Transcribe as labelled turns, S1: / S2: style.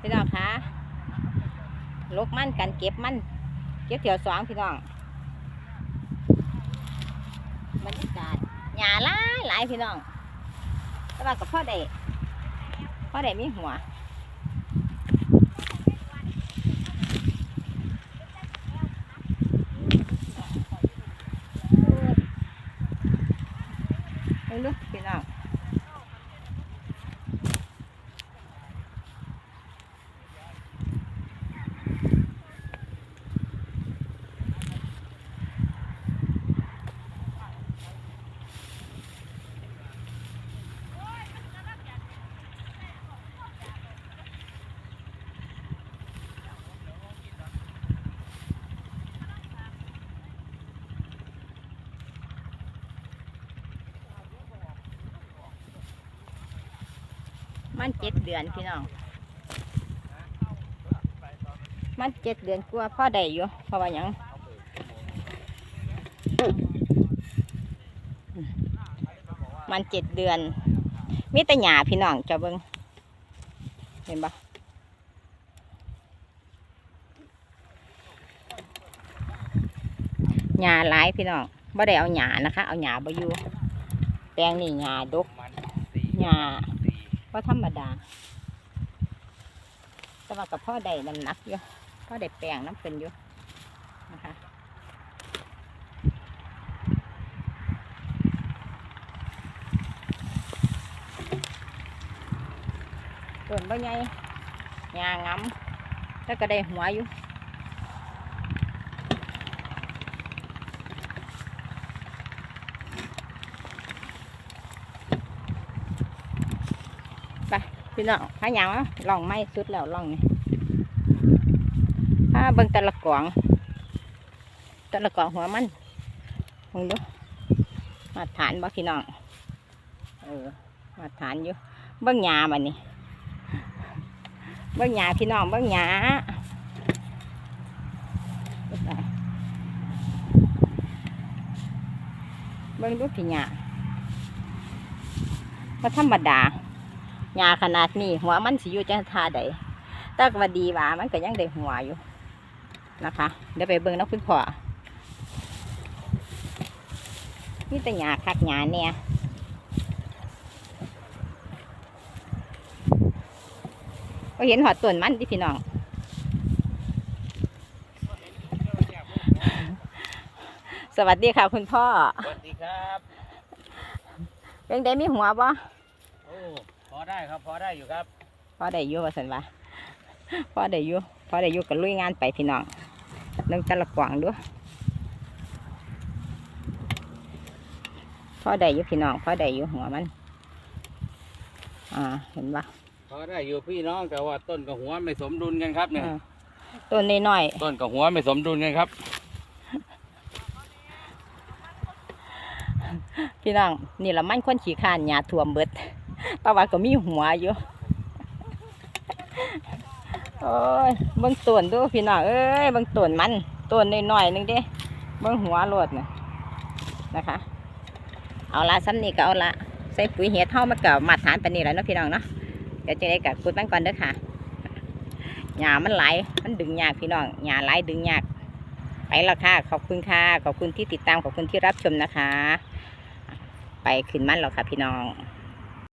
S1: พี่น้องคะลกมันกันเก็บมัน เก็บเถี่ยวสองพี่น้องบรรยากาศหญ้าหลายหลายพี่น้องแต่ว่ากับพ่อได้พ่อได้มีหัวเบิ่งดูพี่น้อง มันเจ็ดเดือนพี่น้องมันเจ็ดเดือนกว่าพ่อได้อยู่เพราะว่ายังมันเจ็ดเดือน มีแต่หญ้าพี่น้องจะเบิ่งเห็นปะหญ้าหลายพี่น้องบ่ได้เอาหญ้านะคะ เอาหญ้าบ่อยู่แปลงนี่หญ้าดก
S2: มัน สี่
S1: หญ้า
S2: สี่
S1: ก็ธรรมดา แต่ว่ากับพ่อได้น้ำหนักอยู่พ่อได้แปลงน้ำเป็นอยู่นะคะส่วนบ่ใหญ่ยางงำแล้วก็ได้หัวอยู่ ปพี่น้องพายางวะลองไม้สุดแล้วลองนี่ถ้าเบิ่งต่ละกล่องต่ละกล่องหัวมันมองดูมาฐานบ่พี่น้องเออมาฐานอยู่เบิ่งหญ้าบัดนี้เบิ่งหญ้าพี่น้องเบิ่งหญ้าเบิ่งดูพี่หญ้าก็ธรรมดา หญ้าขนาดนี้หัวมันสิอยู่จังทาใดแต่ก็ว่าดีว่ามันก็ยังได้หัวอยู่นะคะ เดี๋ยวไปเบิ่งน้องคุณพ่อนี่แต่หญ้าคักหญ้าเนี่ยก็เห็นหอดต้นมันที่พี่น้องสวัสดีค่ะคุณพ่อ
S2: สวัสดีครับ
S1: เป็นได้มีหัวบ่
S2: โอ้พอได้ ครับ พอได้อยู่ครับ
S1: พ่อได้อยู่ว่าสันว่าพ่อได้อยู่พ่อได้อยู่กับลุยงานไปพี่น้องเรื่องแต่ละกว่างด้วยพ่อได้อยู่พี่น้องพ่อได้อยู่หัวมัน อ่าเห็นปะ
S2: พอได้อยู่พี่น้องแต่ว่าต้นกับหัวไม่สมดุลกันครับเนี่ย
S1: อ่าต้นน้อย
S2: ต้นกับหัวไม่สมดุลกันครับ
S1: ๆพี่น้องนี่ละมันคนขี้ข้านหญ้าท่วมเบิด ต่ว่าก็มีหัวอยู่โอ้ยเบิ่งต้นดูพี่น้องเอ้ยเบิ่งต้นมันต้นน้อยๆหนึงเด้เบิ่งหัวโลดน่ะนะคะ เอาละซ้ำนี่ก็เอาละใส่ปุ๋ยเห็ดเท่ามันก็มาตรฐานปนนี้แหล้วเนาะพี่น้องเนาะเดี๋ยวจะได้กับขุดมันก่อนเด้อค่ะหญ้ามันไหลมันดึงยากพี่น้องหญ้าไหลดึงยากไปแล้วค่ะ ขอบคุณค่ะขอบคุณที่ติดตามขอบคุณที่รับชมนะคะ ไปขึ้นมันแล้วค่ะพี่น้อง